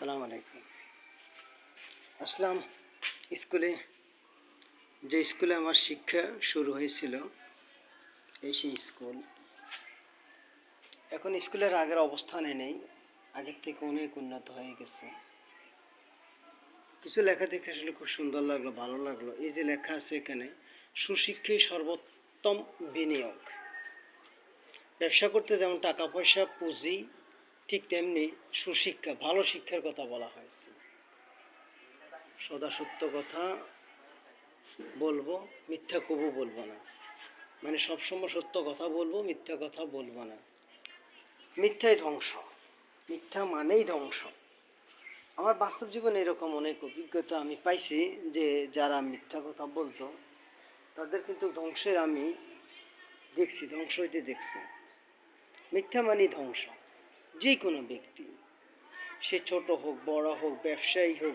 আসসালামু আলাইকুম। আসলাম স্কুলে। যে স্কুলে আমার শিক্ষা শুরু হয়েছিল, এই সেই স্কুল। এখন স্কুলের আগের অবস্থানে নেই, আগের থেকে অনেক উন্নত হয়ে গেছে। কিছু লেখা দেখে আসলে খুব সুন্দর লাগল, ভালো লাগল। এই যে লেখা আছে এখানে, সুশিক্ষাই সর্বোত্তম বিনিয়োগ। ব্যবসা করতে যেমন টাকা পয়সা, পুঁজি ঠিক তেমনি সুশিক্ষা, ভালো শিক্ষার কথা বলা হয়েছে। সদা সত্য কথা বলব, মিথ্যা কবু বলব না। মানে সবসময় সত্য কথা বলব, মিথ্যা কথা বলব না। মিথ্যাই ধ্বংস। মিথ্যা মানেই ধ্বংস। আমার বাস্তব জীবনে এরকম অনেক অভিজ্ঞতা আমি পাইছি যে, যারা মিথ্যা কথা বলতো, তাদের কিন্তু ধ্বংসের আমি দেখছি, ধ্বংস হইতে দেখছি। মিথ্যা মানেই ধ্বংস। যে কোনো ব্যক্তি, সে ছোট হোক, বড় হোক, ব্যবসায়ী হোক,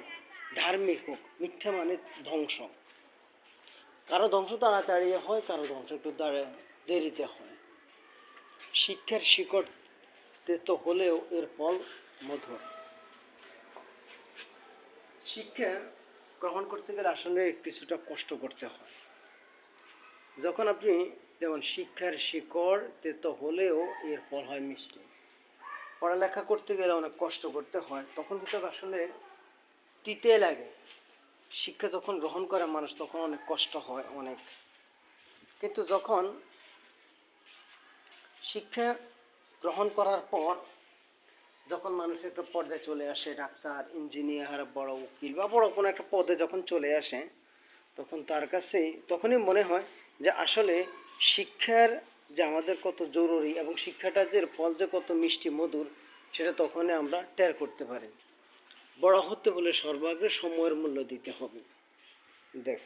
ধার্মিক হোক, মিথ্যা মানে ধ্বংস। কারও ধ্বংস তাড়াতাড়ি হয়, কারও ধ্বংস একটু দাঁড়া দেরিতে হয়। শিক্ষার শিকড় তেতো হলেও এর ফল মধুর। শিক্ষা গ্রহণ করতে গেলে আসলে কিছুটা কষ্ট করতে হয়। যখন আপনি, যেমন শিক্ষার শিকড় তেতো হলেও এর ফল হয় মিষ্টি। পড়ালেখা করতে গেলে অনেক কষ্ট করতে হয়, তখন কিন্তু আসলে তিতে লাগে। শিক্ষা যখন গ্রহণ করে মানুষ, তখন অনেক কষ্ট হয়, অনেক। কিন্তু যখন শিক্ষা গ্রহণ করার পর, যখন মানুষ একটা পর্যায়ে চলে আসে, ডাক্তার, ইঞ্জিনিয়ার, বড় উকিল বা বড় কোনো একটা পদে যখন চলে আসে, তখন তার কাছে তখনই মনে হয় যে আসলে শিক্ষার যে আমাদের কত জরুরি এবং শিক্ষাটা যে ফল যে কত মিষ্টি মধুর, সেটা তখনই আমরা টের করতে পারি। বড় হতে হলে সর্বাগ্রে সময়ের মূল্য দিতে হবে। দেখ,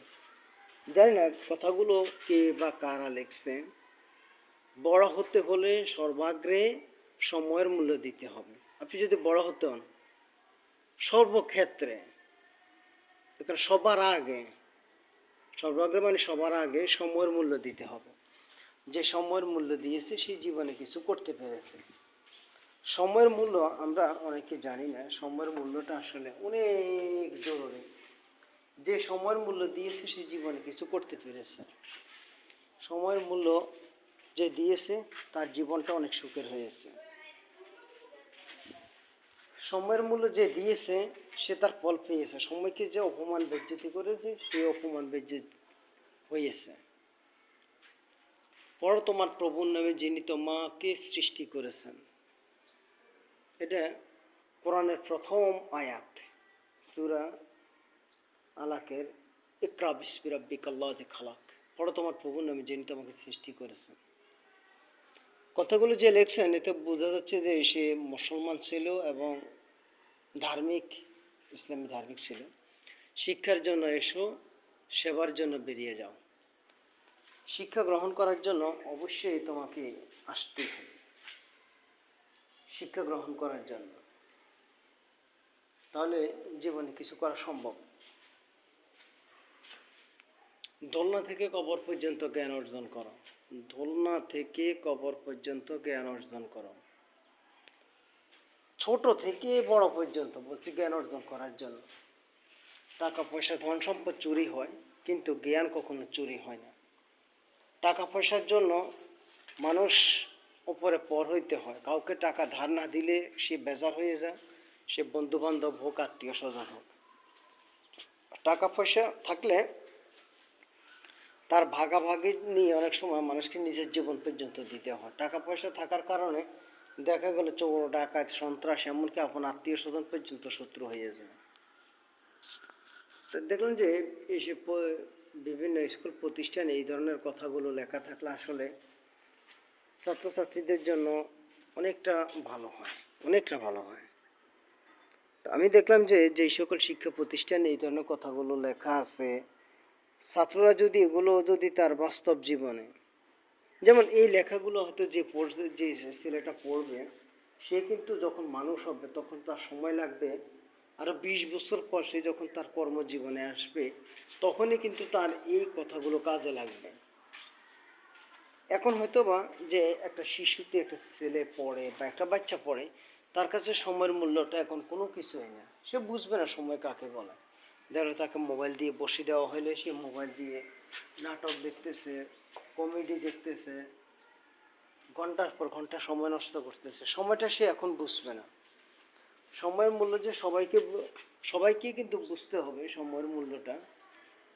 জানি না কথাগুলো কে বা কারা লিখছে। বড় হতে হলে সর্বাগ্রে সময়ের মূল্য দিতে হবে। আপনি যদি বড় হতে হন, সর্বক্ষেত্রে সবার আগে, সর্বাগ্রে মানে সবার আগে সময়ের মূল্য দিতে হবে। যে সময়ের মূল্য দিয়েছে সেই জীবনে কিছু করতে পেরেছে। সময়ের মূল্য আমরা অনেকে জানি না, সময়ের মূল্যটা আসলে অনেক জরুরি। যে সময়ের মূল্য দিয়েছে, সে জীবনে কিছু করতে পেরেছে। সময়ের মূল্য যে দিয়েছে, তার জীবনটা অনেক সুখের হয়েছে। সময়ের মূল্য যে দিয়েছে, সে তার ফল পেয়েছে। সময়কে যে অপমান বেজ্জতি করেছে, সে অপমান বেজ্জত হয়েছে। পড়ো তোমার প্রভুর নামে যিনি তোমাকে সৃষ্টি করেছেন। এটা কোরআনের প্রথম আয়াত। সুরা আলাকের ইকরা আল্লাহ খালাক। পড়ো তোমার প্রভুর নামে যিনি তোমাকে সৃষ্টি করেছেন। কথাগুলো যে লেখছেন, এতে বোঝা যাচ্ছে যে সে মুসলমান ছিল এবং ধার্মিক, ইসলামী ধার্মিক ছিল। শিক্ষার জন্য এসো, সেবার জন্য বেরিয়ে যাও। শিক্ষা গ্রহণ করার জন্য অবশ্যই তোমাকে আসতে হবে। শিক্ষা গ্রহণ করার জন্য। তাহলে জীবনে কিছু করা সম্ভব। দোলনা থেকে কবর পর্যন্ত জ্ঞান অর্জন করো। দোলনা থেকে কবর পর্যন্ত জ্ঞান অর্জন করো। ছোট থেকে বড় পর্যন্ত বলছি জ্ঞান অর্জন করার জন্য। টাকা পয়সা ধন সম্পদ চুরি হয়, কিন্তু জ্ঞান কখনো চুরি হয় না। টাকা পয়সার জন্য মানুষ উপরে পর হইতে হয়। কাউকে টাকা ধার না দিলে সে বেজার হয়ে যায়, সে বন্ধু বান্ধব হোক আত্মীয় স্বজন হোক। টাকা পয়সা থাকলে তার ভাগাভাগি নিয়ে অনেক সময় মানুষকে নিজের জীবন পর্যন্ত দিতে হয়। টাকা পয়সা থাকার কারণে দেখা গেল চোর, ডাকাত, সন্ত্রাস, এমনকি আপন আত্মীয় স্বজন পর্যন্ত শত্রু হয়ে যায়। তো দেখলাম যে প- বিভিন্ন স্কুল প্রতিষ্ঠানে এই ধরনের কথাগুলো লেখা থাকলে আসলে ছাত্রছাত্রীদের জন্য অনেকটা ভালো হয়, অনেকটা ভালো হয়। তো আমি দেখলাম যে যেই সকল শিক্ষা প্রতিষ্ঠানে এই ধরনের কথাগুলো লেখা আছে, ছাত্ররা যদি এগুলো যদি তার বাস্তব জীবনে, যেমন এই লেখাগুলো হয়তো যে পড়ছে, যে ছেলেটা পড়বে, সে কিন্তু যখন মানুষ হবে তখন তার সময় লাগবে আরও বিশ বছর পর সে যখন তার কর্মজীবনে আসবে, তখনই কিন্তু তার এই কথাগুলো কাজে লাগবে। এখন হয়তো বা যে একটা শিশুতে একটা ছেলে পড়ে বা একটা বাচ্চা পড়ে, তার কাছে সময়ের মূল্যটা এখন কোনো কিছুই না। সে বুঝবে না সময় কাকে বলে। ধরো তাকে মোবাইল দিয়ে বসিয়ে দেওয়া হলে সে মোবাইল দিয়ে নাটক দেখতেছে, কমেডি দেখতেছে, ঘণ্টার পর ঘণ্টা সময় নষ্ট করতেছে। সময়টা সে এখন বুঝবে না। সময়ের মূল্য যে সবাইকে বু- সবাইকে কিন্তু বুঝতে হবে সময়ের মূল্যটা।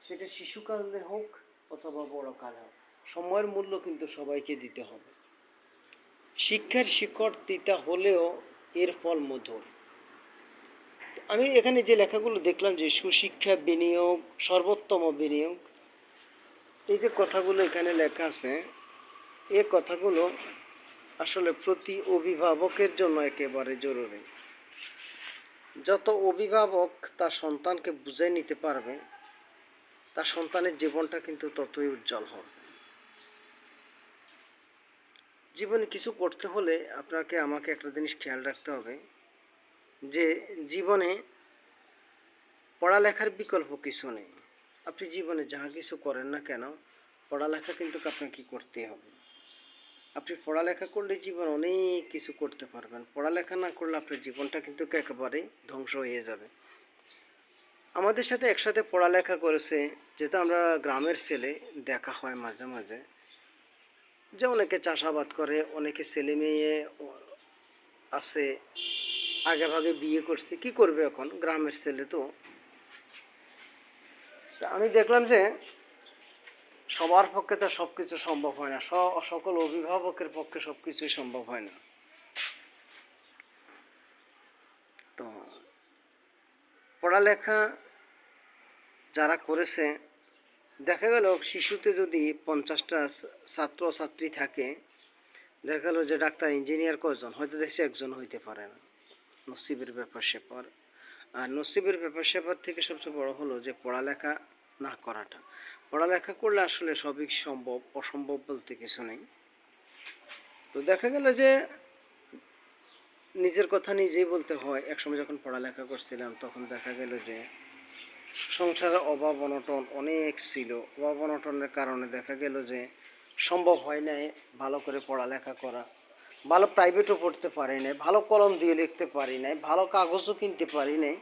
সেটা শিশুকালে হোক অথবা বড়কালে হোক, সময়ের মূল্য কিন্তু সবাইকে দিতে হবে। শিক্ষার শিকড় তিতা হলেও এর ফল মধুর। আমি এখানে যে লেখাগুলো দেখলাম যে সুশিক্ষা বিনিয়োগ, সর্বোত্তম বিনিয়োগ, এই যে কথাগুলো এখানে লেখা আছে, এ কথাগুলো আসলে প্রতি অভিভাবকের জন্য একেবারে জরুরি। যত অভিভাবক তার সন্তানকে বুঝে নিতে পারবে, তার সন্তানের জীবনটা কিন্তু ততই উজ্জ্বল হবে। জীবনে কিছু করতে হলে আপনাকে, আমাকে একটা জিনিস খেয়াল রাখতে হবে যে, জীবনে পড়ালেখার বিকল্প কিছু নেই। আপনি জীবনে যাহা কিছু করেন না কেন, পড়ালেখা কিন্তু আপনাকে করতে হবে। আপনি পড়ালেখা করলে জীবন অনেক কিছু করতে পারবেন। পড়ালেখা না করলে আপনার জীবনটা কিন্তু একেবারে ধ্বংস হয়ে যাবে। আমাদের সাথে একসাথে পড়ালেখা করেছে যেটা আমরা গ্রামের ছেলে, দেখা হয় মাঝে মাঝে। যে অনেকে চাষাবাদ করে, অনেকে ছেলে মেয়ে আছে, আগে ভাগে বিয়ে করছে, কি করবে এখন? গ্রামের ছেলে তা আমি দেখলাম যে সবার পক্ষে তো সব কিছু সম্ভব হয় না। সকল অভিভাবকের পক্ষে সব কিছুই সম্ভব হয় না। তো পড়ালেখা যারা করেছে, দেখা গেল শিশুতে যদি পঞ্চাশটা ছাত্র ছাত্রী থাকে, দেখা গেলো যে ডাক্তার, ইঞ্জিনিয়ার কজন হয়তো দেখছি একজন হইতে পারে না। নসিবের ব্যাপার স্যাপার। আর নসিবের ব্যাপার স্যাপার থেকে সবচেয়ে বড় হলো যে পড়ালেখা না করাটা। পড়ালেখা করলে আসলে সবই সম্ভব, অসম্ভব বলতে কিছু নেই। তো দেখা গেল যে নিজের কথা নিজেই বলতে হয়। একসময় যখন পড়ালেখা করছিলাম, তখন দেখা গেল যে সংসারের অভাব অনটন অনেক ছিল। অভাব অনটনের কারণে দেখা গেল যে সম্ভব হয় নাই ভালো করে পড়ালেখা করা। ভালো প্রাইভেটও পড়তে পারি নাই, ভালো কলম দিয়ে লিখতে পারি নাই, ভালো কাগজও কিনতে পারি নাই।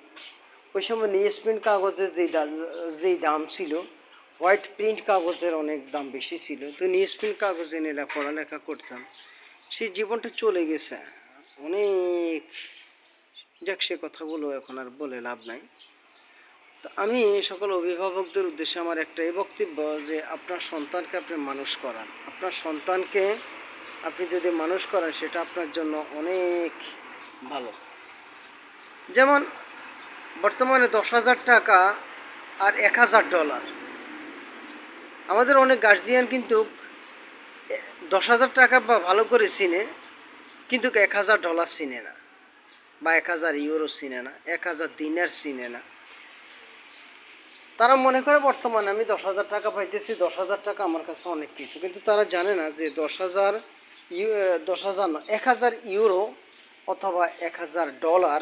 ওই সময় নিউজ প্রিন্ট কাগজের যেই যেই দাম ছিল হোয়াইট প্রিন্ট কাগজের অনেক দাম বেশি ছিল। তো নিউজ প্রিন্ট কাগজে নিলে পড়ালেখা করতাম। সেই জীবনটা চলে গেছে। অনেক যাক সে কথাগুলো এখন আর বলে লাভ নাই। তো আমি সকল অভিভাবকদের উদ্দেশ্যে আমার একটাই বক্তব্য যে, আপনার সন্তানকে আপনি মানুষ করান। আপনার সন্তানকে আপনি যদি মানুষ করেন, সেটা আপনার জন্য অনেক ভালো। যেমন বর্তমানে দশ হাজার টাকা আর এক হাজার ডলার। আমাদের অনেক গার্জিয়ান কিন্তু দশ হাজার টাকা বা ভালো করে চিনে, কিন্তু এক হাজার ডলার চিনে না, বা এক হাজার ইউরো চিনে না, এক হাজার দিনের চিনে না। তারা মনে করে বর্তমানে আমি দশ হাজার টাকা পাইতেছি, দশ হাজার টাকা আমার কাছে অনেক কিছু, কিন্তু তারা জানে না যে দশ হাজার ইউ- দশ হাজার না, এক হাজার ইউরো অথবা এক হাজার ডলার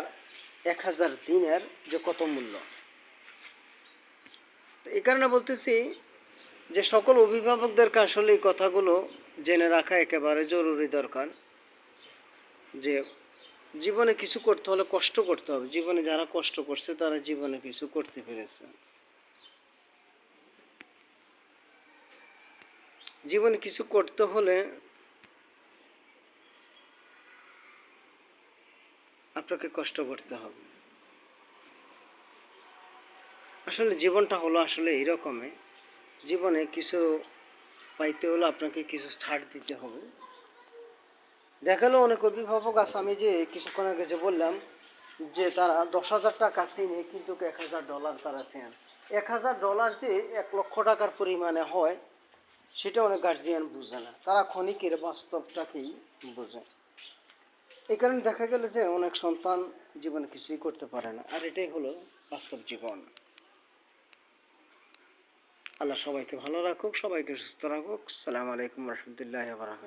এক হাজার দিনের যে কত মূল্য। এই কারণে বলতেছি যে সকল অভিভাবকদেরকে আসলে এই কথাগুলো জেনে রাখা একেবারে জরুরি দরকার, যে জীবনে কিছু করতে হলে কষ্ট করতে হবে। জীবনে যারা কষ্ট করছে, তারা জীবনে কিছু করতে পেরেছে। জীবনে কিছু করতে হলে আপনাকে কষ্ট করতে হবে। আসলে জীবনটা হলো আসলে এইরকমই। জীবনে কিছু পাইতে হলে আপনাকে কিছু ছাড় দিতে হবে। দেখাল অনেক অভিভাবক আছে, আমি যে কিছুক্ষণ আগে যে বললাম যে তারা দশ হাজার টাকা চিনে কিন্তু এক হাজার ডলার তারা চেন এক হাজার ডলার যে এক লক্ষ টাকার পরিমাণে হয়, সেটা অনেক গার্জিয়ান বুঝে না। তারা ক্ষণিকের বাস্তবটাকেই বোঝে। এই কারণে দেখা গেল যে অনেক সন্তান জীবনে কিছুই করতে পারে না। আর এটাই হলো বাস্তব জীবন। আল্লাহ সবাইকে ভালো রাখুক সবাইকে সুস্থ রাখুক। সালামু আলাইকুম রহমতুল্লাহ বারাকাত